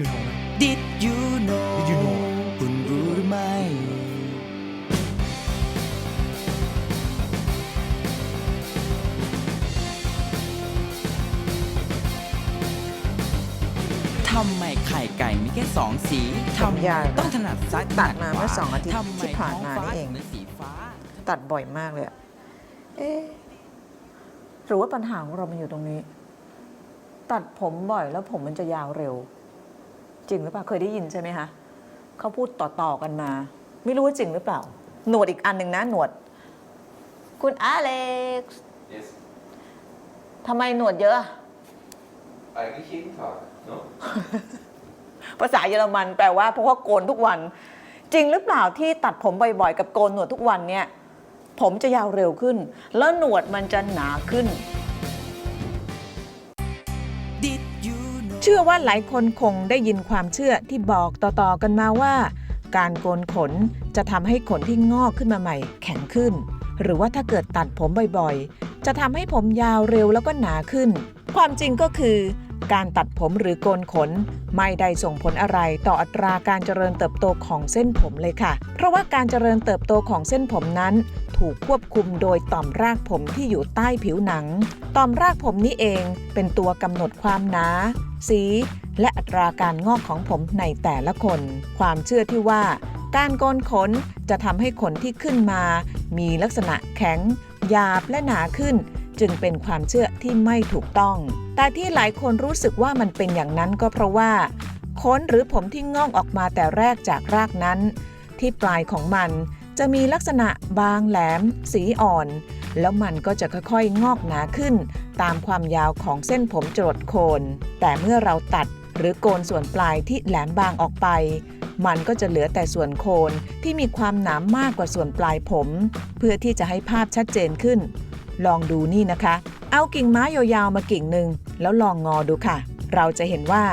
you know นะ Did you know Did you know คุณรู้หรือไม่ ทำไมไข่ไก่มีแค่สองสีทำไมยาวต้องถนัดซ้ายตัดถมานัขวเมื่อสองอาทิตย์ทำไมที่ผ่านมาท้องฟ้นี่เองถึเป็นสีฟ้า ตัดบ่อยมากเลยอะเอ๊ะหรือว่าปัญหาของเรามันอยู่ตรงนี้ ตัดผมบ่อยแล้วผมมันจะยาวเร็ว จริงหรือเปล่าเคยได้ยินใช่ไหมคะเขาพูดต่อๆกันมา ไม่รู้ว่าจริงหรือเปล่า หนวดอีกอันหนึ่งนะหนวด คุณอเล็กซ์ Yes. ทำไมหนวดเยอะอะ Eigentlich jeden Tag. No? ภาษาเยอรมันแปลว่าเพราะว่าโกนทุกวัน จริงหรือเปล่าที่ตัดผมบ่อยๆ กับโกนหนวดทุกวันเนี่ย ผมจะยาวเร็วขึ้น แล้วหนวดมันจะหนาขึ้น ชื่อว่าหลายคนคงได้ยินความเชื่อที่บอกต่อๆกันมาว่า การโกนขนจะทำให้ขนที่งอกขึ้นมาใหม่ แข็งขึ้น หรือว่าถ้าเกิดตัดผมบ่อยๆ จะทำให้ผมยาวเร็วแล้วก็หนาขึ้น ความจริงก็คือ การตัดผมหรือโกนขน ไม่ได้ส่งผลอะไรต่ออัตราการเจริญเติบโตของเส้นผมเลยค่ะ เพราะว่าการเจริญเติบโตของเส้นผมนั้น ถูกควบคุมโดยต่อมรากผมที่อยู่ใต้ผิวหนัง ต่อมรากผมนี้เองเป็นตัวกำหนดความหนา สี และอัตราการงอกของผมในแต่ละคน ความเชื่อที่ว่าการโกนขนจะทำให้ขนที่ขึ้นมา มีลักษณะแข็ง หยาบและหนาขึ้น จึงเป็นความเชื่อที่ไม่ถูกต้อง แต่ที่หลายคนรู้สึกว่ามันเป็นอย่างนั้นก็เพราะว่าขนหรือผมที่งอกออกมาแต่แรกจากรากนั้น ที่ปลายของมันจะมีลักษณะบางแหลม สีอ่อน แล้วมันก็จะค่อยๆ งอกหนาขึ้น ตามความยาวของเส้นผมจรดโคน แต่เมื่อเราตัดหรือโกนส่วนปลายที่แหลมบางออกไป มันก็จะเหลือแต่ส่วนโคนที่มีความหนามากกว่าส่วนปลายผม เพื่อที่จะให้ภาพชัดเจนขึ้น ลองดูนี่นะคะ เอากิ่งไม้ยาวๆมากิ่งหนึ่งแล้วลองงอดูค่ะ เราจะเห็นว่า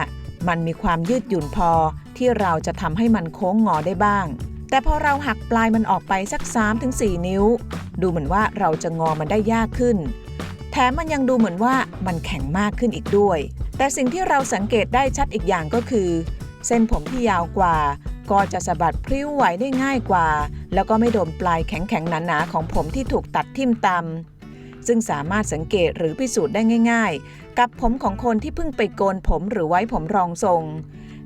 มันมีความยืดหยุ่นพอที่เราจะทำให้มันโค้งงอได้บ้าง แต่พอเราหักปลายมันออกไปสัก 3-4 นิ้ว ดูเหมือนว่าเราจะงอมันได้ยากขึ้น แถมมันยังดูเหมือนว่ามันแข็งมากขึ้นอีกด้วย แต่สิ่งที่เราสังเกตได้ชัดอีกอย่างก็คือ เส้นผมที่ยาวกว่า ก็จะสะบัดพริ้วไหวได้ง่ายกว่า แล้วก็ไม่โดนปลายแข็งๆหนาๆของผมที่ถูกตัดทิ่มตำ ซึ่งสามารถสังเกตหรือพิสูจน์ได้ง่าย ๆ กับผมของคนที่เพิ่งไปโกนผมหรือไว้ผมรองทรง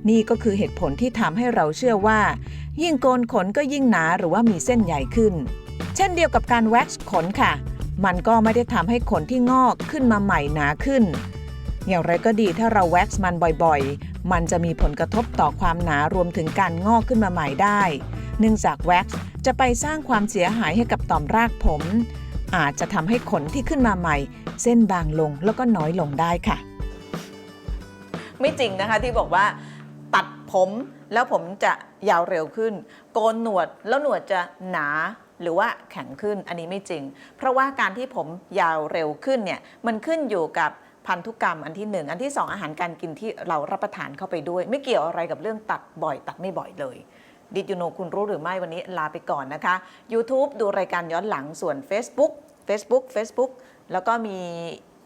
นี่ก็คือเหตุผลที่ทำให้เราเชื่อว่า ยิ่งโกนขนก็ยิ่งหนาหรือว่ามีเส้นใหญ่ขึ้น เช่นเดียวกับการแว็กซ์ขนค่ะ มันก็ไม่ได้ทำให้ขนที่งอกขึ้นมาใหม่หนาขึ้น อย่างไรก็ดีถ้าเราแว็กซ์มันบ่อยๆ มันจะมีผลกระทบต่อความหนารวมถึงการงอกขึ้นมาใหม่ได้ เนื่องจากแว็กซ์จะไปสร้างความเสียหายให้กับต่อมรากผม อาจจะทำให้ขนที่ขึ้นมาใหม่ เส้นบางลงแล้วก็น้อยลงได้ค่ะ ไม่จริงนะคะที่บอกว่า ตัดผมแล้วผมจะยาวเร็วขึ้น โกนหนวดแล้วหนวดจะหนาหรือว่าแข็งขึ้นอันนี้ไม่จริง เพราะว่าการที่ผมยาวเร็วขึ้นเนี่ยมันขึ้นอยู่กับพันธุกรรมอันที่หนึ่งอันที่สองอาหารการกินที่เรารับประทานเข้าไปด้วย ไม่เกี่ยวอะไรกับเรื่องตัดบ่อย ตัดไม่บ่อยเลย ดิจูโนคุณรู้หรือไม่วันนี้ลาไปก่อนนะคะ YouTube ดูรายการย้อนหลังส่วน Facebook Facebook Facebook แล้วก็มี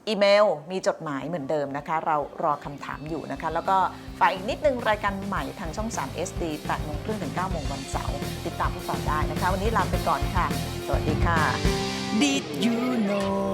อีเมล มีจดหมายเหมือนเดิมนะคะ เรารอคำถามอยู่นะคะ แล้วก็ฝากอีกนิดนึงรายการใหม่ทางช่อง 3 SD 8โมงครึ่งถึง9โมงวันเสาร์ติดตามพวกเราได้นะคะ วันนี้ลาไปก่อนค่ะ สวัสดีค่ะ Did you know